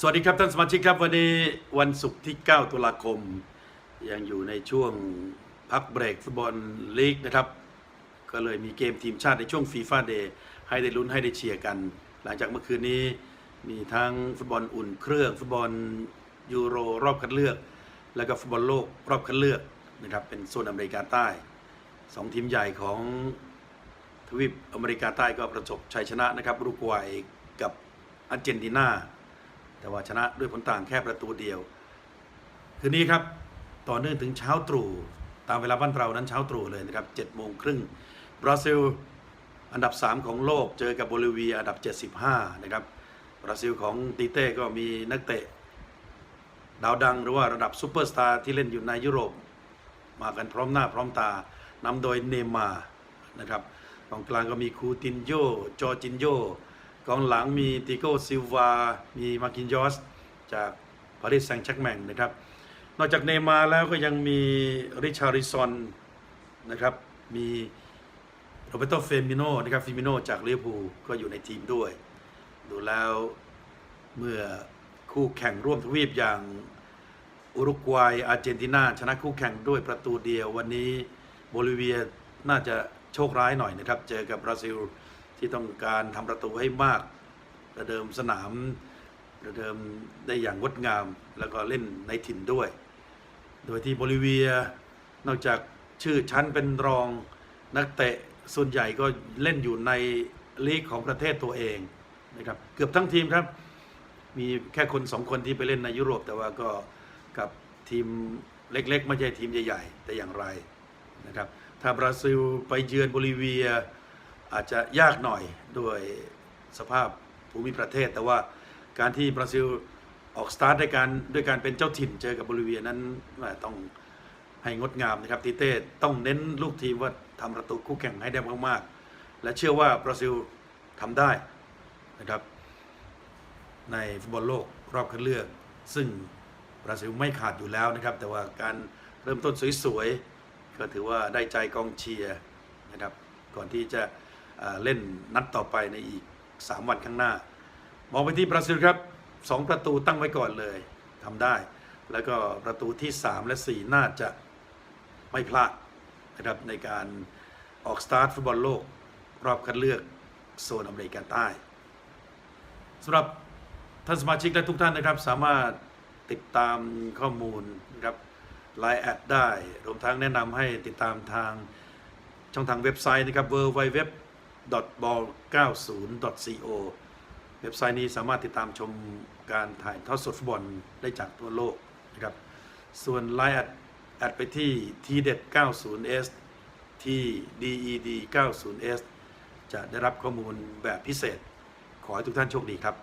สวัสดีครับท่านสมาชิกครับ วันนี้วันศุกร์ที่ 9 ตุลาคม ยังอยู่ในช่วงพักเบรกฟุตบอลลีกนะครับ ก็เลยมีเกมทีมชาติในช่วงฟีฟ่าเดย์ให้ได้ลุ้นให้ได้เชียร์กัน หลังจากเมื่อคืนนี้มีทั้งฟุตบอลอุ่นเครื่อง ฟุตบอลยูโรรอบคัดเลือก แล้วก็ฟุตบอลโลกรอบคัดเลือกนะครับเป็นโซนอเมริกาใต้สองทีมใหญ่ของทวีปอเมริกาใต้ก็ประสบชัยชนะนะครับอุรุกวัยกับอาร์เจนตินา แต่ว่าชนะด้วยผลต่างแค่ประตูเดียว คืนนี้ครับต่อเนื่องถึงเช้าตรู่ตามเวลาบ้านเรานั้นเช้าตรู่เลยนะครับ7โมงครึ่งบราซิลอันดับ 3 ของโลกเจอกับโบลิเวียอันดับ 75 นะครับบราซิลของตีเต้ก็มีนักเตะ ดาวดังหรือว่าระดับซูเปอร์สตาร์ที่เล่นอยู่ในยุโรป มากันพร้อมหน้าพร้อมตานำโดยเนมานะครับกองกลางก็มีคูตินโยจอร์จินโย กองหลังมีติโก้ซิลวา มีมาร์กินยอสจากปารีสแซงต์แชร์กแมงนะครับ นอกจากเนยมาแล้วก็ยังมีริชาริซอนนะครับ มีโรเบโตเฟมิโนนะครับฟิมิโนจากลิเวอร์พูลก็อยู่ในทีมด้วย ดูแล้วเมื่อคู่แข่งร่วมทวีปอย่างอุรุกวัยอาร์เจนตินาชนะคู่แข่งด้วยประตูเดียว วันนี้โบลิเวียน่าจะโชคร้ายหน่อยนะครับ เจอกับบราซิล ที่ต้องการทำประตูให้มาก ระเดิมสนาม ระเดิมได้อย่างงดงาม แล้วก็เล่นในถิ่นด้วย โดยที่โบลิเวีย นอกจากชื่อชั้นเป็นรองนักเตะส่วนใหญ่ก็เล่นอยู่ในลีกของประเทศตัวเองนะครับเกือบทั้งทีมครับ มีแค่คนสองคนที่ไปเล่นในยุโรป แต่ว่าก็กับทีมเล็กๆ ไม่ใช่ทีมใหญ่ ๆ แต่อย่างไรนะครับถ้าบราซิลไปเยือนโบลิเวีย อาจจะยากหน่อยด้วยสภาพภูมิประเทศ แต่ว่าการที่บราซิลออกสตาร์ทด้วยการด้วยการเป็นเจ้าถิ่นเจอกับโบลิเวียนั้นต้องให้งดงามนะครับติเต้ต้องเน้นลูกทีมว่าทำประตูคู่แข่งให้ได้มากๆ และเชื่อว่าบราซิลทำได้นะครับในฟุตบอลโลกรอบคัดเลือก ซึ่งบราซิลไม่ขาดอยู่แล้วนะครับ แต่ว่าการเริ่มต้นสวยๆก็ถือว่าได้ใจกองเชียร์นะครับ ก่อนที่จะ เล่นนัดต่อไปในอีก 3 วันข้างหน้า มองไปที่บราซิลครับ 2 ประตูตั้งไว้ก่อนเลยทำได้ แล้วก็ประตูที่ 3 และ 4 น่าจะไม่พลาดนะครับในการออกสตาร์ทฟุตบอลโลก รอบคัดเลือกโซนอเมริกาใต้สำหรับท่านสมาชิกและทุกท่านนะครับ สามารถติดตามข้อมูลนะครับไลน์แอดได้ รวมทั้งแนะนำให้ติดตามทางช่องทางเว็บไซต์นะครับ www.ball90.co เว็บไซต์นี้สามารถติดตามชมการถ่ายทอดสดฟุตบอลได้จากทั่วโลกนะครับ ส่วนไลน์แอดแอดไปที่ tdet90s ที่ ded90s จะได้รับข้อมูลแบบพิเศษ ขอให้ทุกท่านโชคดีครับ